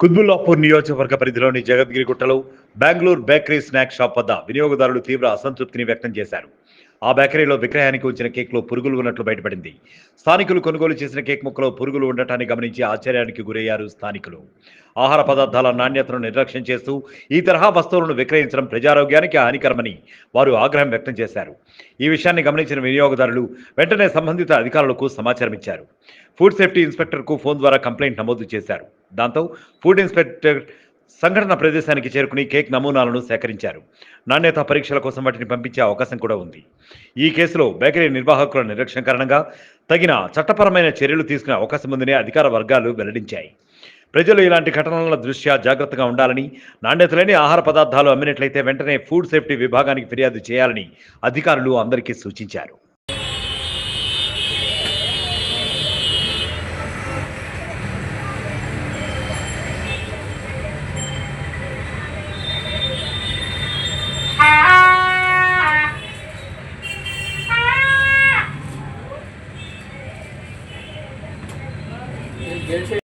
కుత్బుల్లాపూర్ నియోజకవర్గ పరిధిలోని జగద్గిరి గుట్టలో బెంగళూరు బేకరీ స్నాక్ షాప్ వద్ద వినియోగదారులు తీవ్ర అసంతృప్తిని వ్యక్తం చేశారు. ఆ బేకరీలో విక్రయానికి ఉంచిన కేక్లో పురుగులు ఉన్నట్లు బయటపడింది. స్థానికులు కొనుగోలు చేసిన కేక్ ముక్కలో పురుగులు ఉండటాన్ని గమనించి ఆశ్చర్యానికి గురయ్యారు స్థానికులు. ఆహార పదార్థాల నాణ్యతను నిర్లక్ష్యం చేస్తూ ఈ తరహా వస్తువులను విక్రయించడం ప్రజారోగ్యానికి హానికరమని వారు ఆగ్రహం వ్యక్తం చేశారు. ఈ విషయాన్ని గమనించిన వినియోగదారులు వెంటనే సంబంధిత అధికారులకు సమాచారం ఇచ్చారు. ఫుడ్ సేఫ్టీ ఇన్స్పెక్టర్కు ఫోన్ ద్వారా కంప్లైంట్ నమోదు చేశారు. దాంతో ఫుడ్ ఇన్స్పెక్టర్ సంఘటన ప్రదేశానికి చేరుకుని కేక్ నమూనాలను సేకరించారు. నాణ్యత పరీక్షల కోసం వాటిని పంపించే అవకాశం కూడా ఉంది. ఈ కేసులో బేకరీ నిర్వాహకుల నిర్లక్ష్యం కారణంగా తగిన చట్టపరమైన చర్యలు తీసుకునే అవకాశం ఉందని అధికార వర్గాలు వెల్లడించాయి. ప్రజలు ఇలాంటి ఘటనల దృష్ట్యా జాగ్రత్తగా ఉండాలని నాణ్యత లేని ఆహార పదార్థాలు అమ్మినట్లయితే వెంటనే ఫుడ్ సేఫ్టీ విభాగానికి ఫిర్యాదు చేయాలని అధికారులు అందరికీ సూచించారు. Ah! Ah!